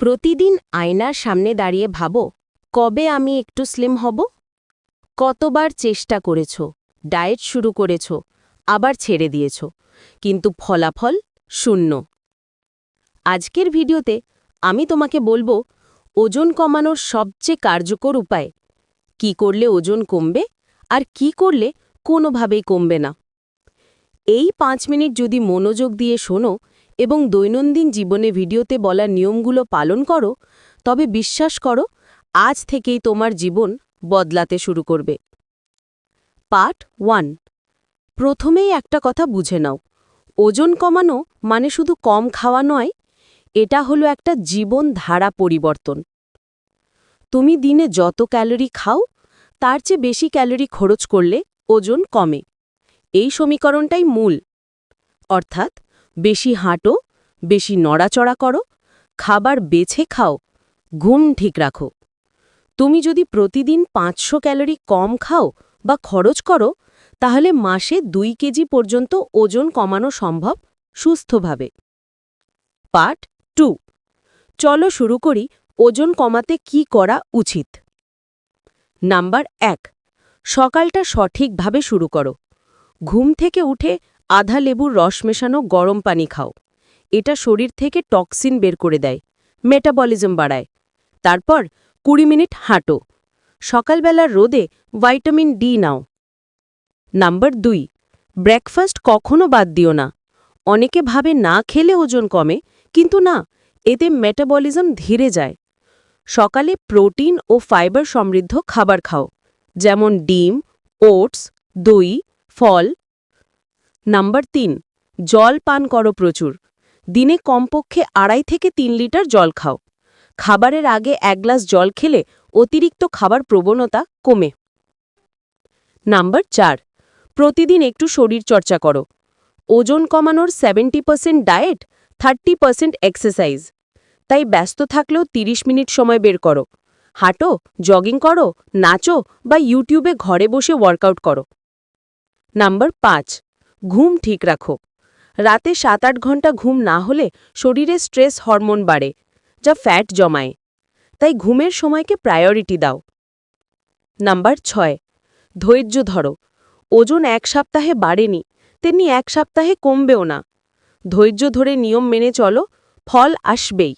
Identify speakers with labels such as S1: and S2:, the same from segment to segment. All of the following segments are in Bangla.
S1: প্রতিদিন আয়নার সামনে দাঁড়িয়ে ভাবো, কবে আমি একটু স্লিম হব? কতবার চেষ্টা করেছ, ডায়েট শুরু করেছ, আবার ছেড়ে দিয়েছ, কিন্তু ফলাফল শূন্য। আজকের ভিডিওতে আমি তোমাকে বলব, ওজন কমানোর সবচেয়ে কার্যকর উপায়, কি করলে ওজন কমবে আর কি করলে কোনোভাবেই কমবে না। এই পাঁচ মিনিট যদি মনোযোগ দিয়ে শোনো এবং দৈনন্দিন জীবনে ভিডিওতে বলা নিয়মগুলো পালন করো, তবে বিশ্বাস করো, আজ থেকেই তোমার জীবন বদলাতে শুরু করবে। Part one. প্রথমেই একটা কথা বুঝে নাও। ওজন কমানো মানে শুধু কম খাওয়া নয়, এটা হলো একটা জীবন ধারা পরিবর্তন। তুমি দিনে যত ক্যালোরি খাও, তার চেয়ে বেশি ক্যালোরি খরচ করলে ওজন কমে। এই সমীকরণটাই মূল। অর্থাৎ বেশি হাঁটো, বেশি নড়াচড়া করো, খাবার বেছে খাও, ঘুম ঠিক রাখো। তুমি যদি প্রতিদিন পাঁচশো ক্যালোরি কম খাও বা খরচ করো, তাহলে মাসে দুই কেজি পর্যন্ত ওজন কমানো সম্ভব সুস্থভাবে। Part two. চলো শুরু করি ওজন কমাতে কি করা উচিত। নাম্বার এক। সকালটা সঠিকভাবে শুরু করো। ঘুম থেকে উঠে আধা লেবুর রস মেশানো গরম পানি খাও। এটা শরীর থেকে টক্সিন বের করে দেয়, মেটাবলিজম বাড়ায়। তারপর কুড়ি মিনিট হাঁটো। সকালবেলার রোদে ভাইটামিন ডি নাও। নাম্বার দুই, ব্রেকফাস্ট কখনো বাদ দিও না। অনেকে ভাবে না খেলে ওজন কমে, কিন্তু না, এতে মেটাবলিজম ধীরে যায়। সকালে প্রোটিন ও ফাইবার সমৃদ্ধ খাবার খাও, যেমন ডিম, ওটস, দই, ফল নাম্বার তিন, জল পান করো প্রচুর। দিনে কমপক্ষে আড়াই থেকে তিন লিটার জল খাও। খাবারের আগে এক গ্লাস জল খেলে অতিরিক্ত খাবার প্রবণতা কমে। নাম্বার চার, প্রতিদিন একটু শরীর চর্চা করো। ওজন কমানোর seventy percent diet thirty percent exercise তাই ব্যস্ত থাকলেও ৩০ মিনিট সময় বের করো। হাঁটো জগিং করো, নাচো বা ইউটিউবে ঘরে বসে ওয়ার্কআউট করো। নাম্বার পাঁচ ঘুম ঠিক রাখো। রাতে সাত আট ঘণ্টা ঘুম না হলে শরীরে স্ট্রেস হরমোন বাড়ে, যা ফ্যাট জমায়। তাই ঘুমের সময়কে প্রায়োরিটি দাও। নাম্বার ছয়, ধৈর্য ধরো। ওজন এক সপ্তাহে বাড়েনি, তেমনি এক সপ্তাহে কমবেও না। ধৈর্য ধরে নিয়ম মেনে চলো, ফল আসবেই।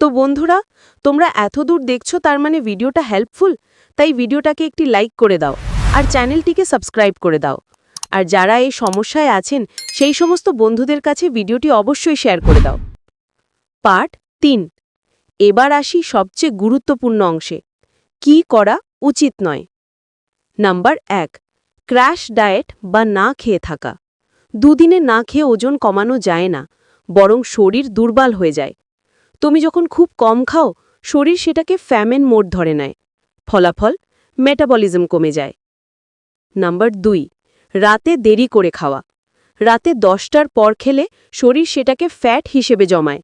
S1: তো বন্ধুরা, তোমরা এত দূর দেখছ তার মানে ভিডিওটা হেল্পফুল তাই ভিডিওটাকে একটি লাইক করে দাও। আর চ্যানেলটিকে সাবস্ক্রাইব করে দাও। আর যারা এই সমস্যায় আছেন, সেই সমস্ত বন্ধুদের কাছে ভিডিওটি অবশ্যই শেয়ার করে দাও। পার্ট তিন। এবার আসি সবচেয়ে গুরুত্বপূর্ণ অংশে। কি করা উচিত নয়? নাম্বার এক। ক্র্যাশ ডায়েট বা না খেয়ে থাকা। দুদিনে না খেয়ে ওজন কমানো যায় না, বরং শরীর দুর্বল হয়ে যায়। তুমি যখন খুব কম খাও, শরীর সেটাকে ফ্যামেন মোড ধরে নেয়। ফলাফল মেটাবলিজম কমে যায়। নাম্বার দুই। রাতে দেরি করে খাওয়া। রাতে দশটার পর খেলে শরীর সেটাকে ফ্যাট হিসেবে জমায়।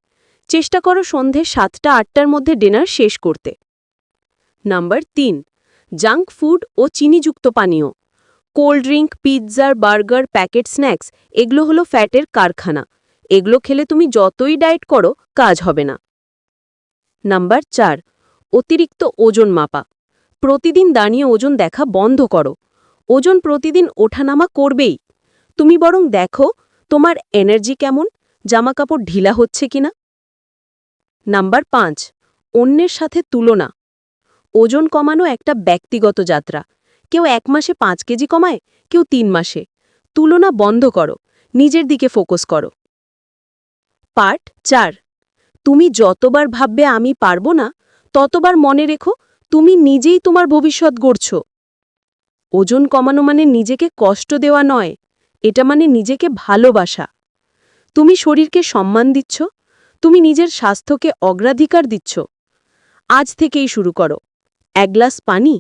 S1: চেষ্টা করো সন্ধে সাতটা, আটটার মধ্যে ডিনার শেষ করতে। নাম্বার তিন জাঙ্ক ফুড ও চিনিযুক্ত পানীয়। কোল্ড ড্রিঙ্ক পিৎজার বার্গার প্যাকেট স্ন্যাক্স এগুলো হলো ফ্যাটের কারখানা। এগুলো খেলে তুমি যতই ডায়েট করো, কাজ হবে না। নাম্বার চার, অতিরিক্ত ওজন মাপা। প্রতিদিন দাঁড়িয়ে ওজন দেখা বন্ধ করো। ওজন প্রতিদিন ওঠানামা করবেই। তুমি বরং দেখো তোমার এনার্জি কেমন, জামাকাপড় ঢিলা হচ্ছে কিনা। নাম্বার পাঁচ, অন্যের সাথে তুলনা। ওজন কমানো একটা ব্যক্তিগত যাত্রা। কেউ এক মাসে পাঁচ কেজি কমায়, কেউ তিন মাসে। তুলনা বন্ধ করো, নিজের দিকে ফোকাস করো। পার্ট চার, তুমি যতবার ভাববে আমি পারব না, ততবার মনে রেখো তুমি নিজেই তোমার ভবিষ্যৎ গড়ছ। ওজন কমানো মানে নিজেকে কষ্ট দেওয়া নয়, এটা মানে নিজেকে ভালোবাসা। তুমি শরীরকে সম্মান দিচ্ছ, তুমি নিজের স্বাস্থ্যকে অগ্রাধিকার দিচ্ছ। আজ থেকেই শুরু করো। এক গ্লাস পানি,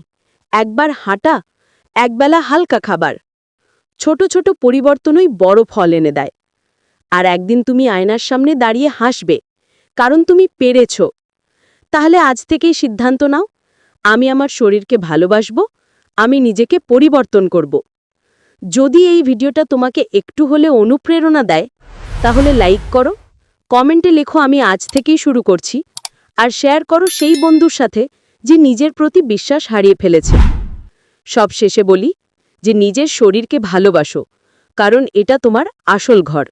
S1: একবার হাঁটা, একবেলা হালকা খাবার। ছোট ছোট পরিবর্তনই বড় ফল এনে দেয়। আর একদিন তুমি আয়নার সামনে দাঁড়িয়ে হাসবে, কারণ তুমি পেরেছ। তাহলে আজ থেকেই সিদ্ধান্ত নাও, আমি আমার শরীরকে ভালোবাসব আমি নিজেকে পরিবর্তন করব। যদি এই ভিডিওটা তোমাকে একটু হলে অনুপ্রেরণা দেয়, তাহলে লাইক করো, কমেন্টে লেখো আমি আজ থেকেই শুরু করছি, আর শেয়ার করো সেই বন্ধুর সাথে যে নিজের প্রতি বিশ্বাস হারিয়ে ফেলেছে। সব শেষে বলি যে নিজের শরীরকে ভালোবাসো, কারণ এটা তোমার আসল ঘর।